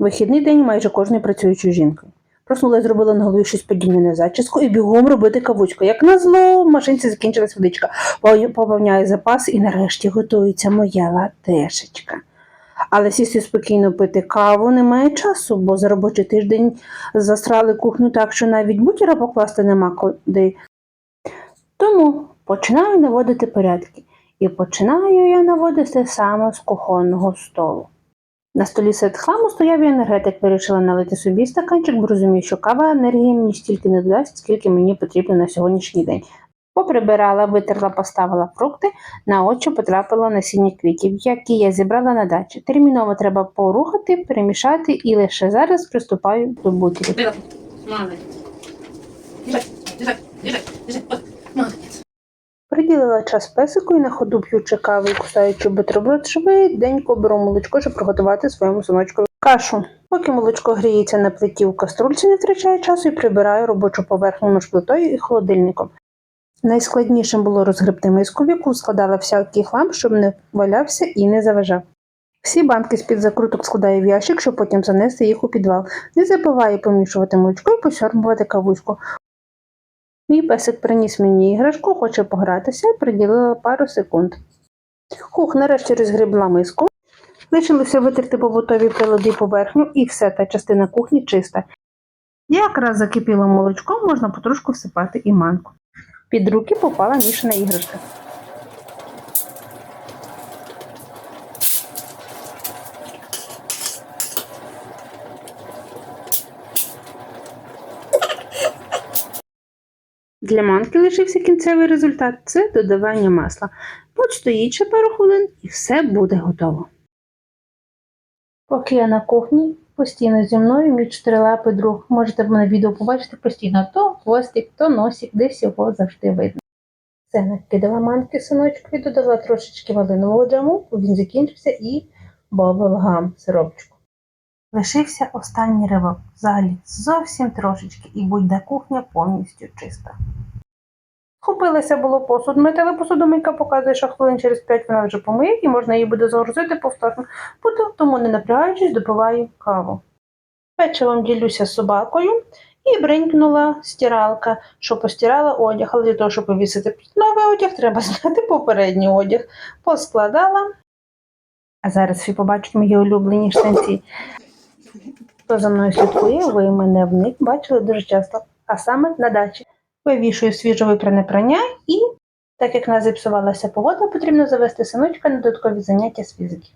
Вихідний день майже кожної працюючої жінки. Проснулась, зробила на голові щось подібне на зачіску і бігом робити кавучку. Як назло, в машинці закінчилась водичка. Пов- Поповняю запас і нарешті готується моя латешечка. Але сісти спокійно пити каву немає часу, бо за робочий тиждень засрали кухню так, що навіть бутера покласти нема куди. Тому починаю наводити порядки. І починаю я наводити саме з кухонного столу. На столі серед хламу стояв і енергетик, вирішила налити собі стаканчик, бо розумію, що кава енергії мені стільки не додасть, скільки мені потрібно на сьогоднішній день. Поприбирала, витерла, поставила фрукти, на очі потрапило насіння квітів, які я зібрала на дачі. Терміново треба порухати, перемішати і лише зараз приступаю до бутерів. Приділила час песику і на ходу п'ючи каву і кусаючи бутерброд, швиденько беру молочко, щоб приготувати своєму синочкові кашу. Поки молочко гріється на плиті в каструльці, не втрачає часу і прибираю робочу поверхню між плитою і холодильником. Найскладнішим було розгребти миску, в яку складала всякий хлам, щоб не валявся і не заважав. Всі банки з-під закруток складаю в ящик, щоб потім занести їх у підвал. Не забуваю помішувати молочко і посьорбувати кавуську. Мій песик приніс мені іграшку, хоче погратися, і приділила пару секунд. Хух, нарешті розгрібла миску. Лишилося витерти побутові прилади поверхню і все, та частина кухні чиста. Якраз закипіло молочко, можна потрошку всипати і манку. Під руки попала мішана іграшка. Для манки лишився кінцевий результат це додавання масла. Постоїть ще пару хвилин і все буде готово. Поки я на кухні, постійно зі мною мій чотирилапий друг. Можете на відео побачити постійно то хвостик, то носик, десь його завжди видно. Все, накидала манки синочку і додала трошечки малинового джему, він закінчився і баблгам сиропчику. Лишився останній ривок. Взагалі зовсім трошечки, і будь-де кухня повністю чиста. Купилася було посуд мити, але посудомийка показує, що хвилин через 5 вона вже помиє і можна її буде загрузити повторно, Буду- тому не напрягаючись, допиваю каву. Печивом ділюся з собакою і бринькнула стиралка, що постирала одяг, але для того, щоб повісити новий одяг, треба зняти попередній одяг. Поскладала. А зараз ви побачите мої улюблені штанці. Хто за мною слідкує, ви мене в них бачили дуже часто, а саме на дачі. Вивішую свіжо випране прання і, так як нас зіпсувалася погода, потрібно завести синочка на додаткові заняття з фізики.